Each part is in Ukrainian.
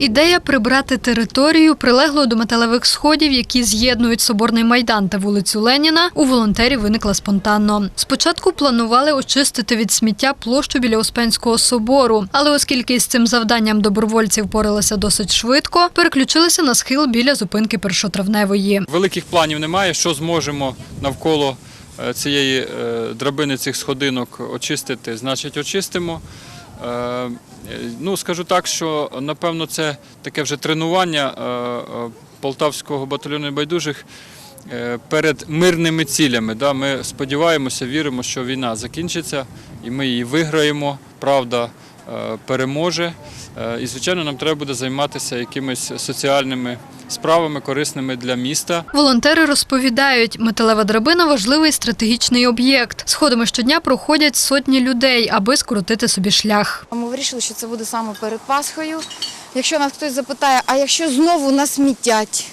Ідея прибрати територію, прилеглу до металевих сходів, які з'єднують соборний майдан та вулицю Леніна, у волонтерів виникла спонтанно. Спочатку планували очистити від сміття площу біля Успенського собору, але оскільки із цим завданням добровольці впоралися досить швидко, переключилися на схил біля зупинки першотравневої. Великих планів немає. Що зможемо навколо е, цієї е, драбини цих сходинок очистити, значить очистимо. Е, Ну, скажу так, що напевно це таке вже тренування е, е, полтавського батальйону небайдужих е, перед мирними цілями. Ми сподіваємося, віримо, що війна закінчиться і ми її виграємо. Правда переможе. Е, І, звичайно, нам треба буде займатися якимись соціальними справами, корисними для міста. Волонтери розповідають, металева драбина важливий стратегічний об'єкт. Сходами щодня проходять сотні людей, аби скоротити собі шлях. Ми вирішили, що це буде саме перед Пасхою. Якщо нас хтось запитає, а якщо знову нас смітять?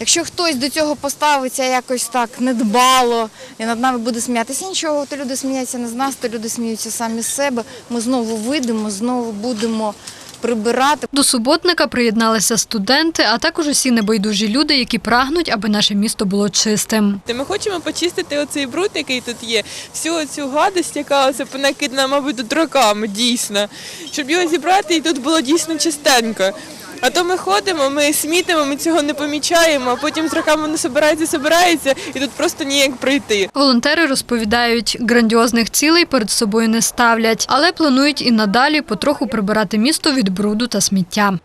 Якщо хтось до цього поставиться якось так недбало і над нами буде сміятися, нічого, то люди сміються не з нас, то люди сміються самі з себе. Ми знову вийдемо, знову будемо прибирати. До суботника приєдналися студенти, а також усі небайдужі люди, які прагнуть, аби наше місто було чистим. Ми хочемо почистити оцей бруд, який тут є, всю цю гадость, яка оце понакидана, мабуть, тут роками, дійсно, щоб його зібрати і тут було дійсно чистенько. А то ми ходимо, ми смітимо, ми цього не помічаємо, а потім з роками воно собирається, собирається, і тут просто ніяк пройти. Волонтери розповідають, грандіозних цілей перед собою не ставлять, але планують і надалі потроху прибирати місто від бруду та сміття.